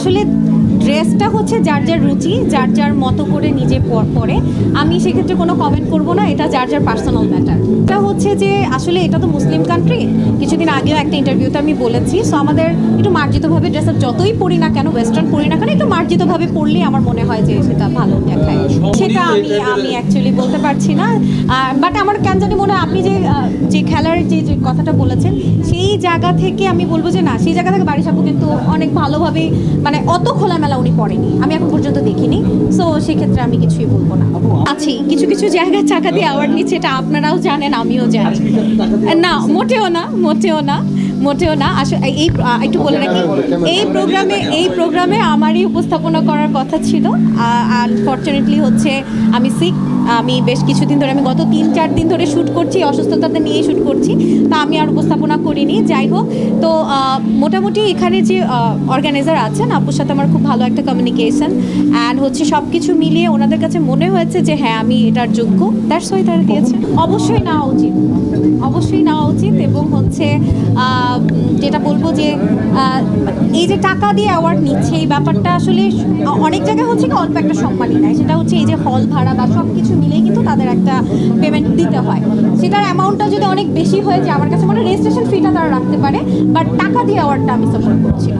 আসলে ড্রেসটা হচ্ছে যার যার রুচি যার যার মতো করে নিজে পরে আমি সেক্ষেত্রে কোনো কমেন্ট করব না এটা যার যার পার্সোনাল ম্যাটার এটা হচ্ছে যে আসলে এটা তো মুসলিম কান্ট্রি কিছুদিন আগেও একটা ইন্টারভিউতে আমি বলেছি সো আমাদের একটু মার্জিতভাবে ড্রেস আপ যতই পরি না কেন ওয়েস্টার্ন পরি না কেন একটু মার্জিতভাবে পরলেই আমার মনে হয় যে সেটা ভালো দেখায়। সেটা আমি আমি অ্যাকচুয়ালি বলতে পারছি না। বাট আমার কেন জানি মনে হয় আপনি যে যে খেলার যে যে কথাটা বলেছেন সেই জায়গা থেকে আমি বলব যে না, সেই জায়গা থেকে বাড়ি সাপু কিন্তু অনেক ভালোভাবেই মানে অত খোলামেলা উনি পড়েনি। আমি এখন পর্যন্ত দেখিনি সো সেক্ষেত্রে আমি কিছুই বলব না। আছি, কিছু কিছু জায়গায় চাকা দিয়ে অ্যাওয়ার্ড নিচ্ছে, এটা আপনারাও জানেন, আমিও জানি। না, মোটেও না মোটেও না। মোটেও না। আসলে এই একটু বলে রাখি। এই প্রোগ্রামে এই প্রোগ্রামে আমারই উপস্থাপনা করার কথা ছিল। আনফর্চুনেটলি হচ্ছে আমি সিক আমি বেশ কিছুদিন ধরে আমি গত তিন চার দিন ধরে শ্যুট করছি অসুস্থতাতে নিয়েই শ্যুট করছি। তা আমি আর উপস্থাপনা করিনি। যাই হোক তো মোটামুটি এখানে যে অর্গানাইজার আছেন আপুর সাথে আমার খুব ভালো একটা কমিউনিকেশন অ্যান্ড হচ্ছে সব কিছু মিলিয়ে ওনাদের কাছে মনে হয়েছে যে হ্যাঁ আমি এটার যোগ্য। দ্যাটস ওয়াই তারা দিয়েছে। অবশ্যই নেওয়া উচিত। অবশ্যই নেওয়া উচিত এবং হচ্ছে যেটা বলব যে এই যে টাকা দিয়ে অ্যাওয়ার্ড নিচ্ছে, এই ব্যাপারটা আসলে অনেক জায়গায় হচ্ছে কি অল্প একটা সম্মানই নেয়। সেটা হচ্ছে এই যে হল ভাড়া বা সব কিছু মিলে কিন্তু তাদের একটা পেমেন্ট দিতে হয়। সেটার অ্যামাউন্টটা যদি অনেক বেশি হয়ে যায়, আমার কাছে মনে হয় রেজিস্ট্রেশন ফিটা তারা রাখতে পারে বাট টাকা দিয়ে অ্যাওয়ার্ডটা আমি সাপোর্ট করছি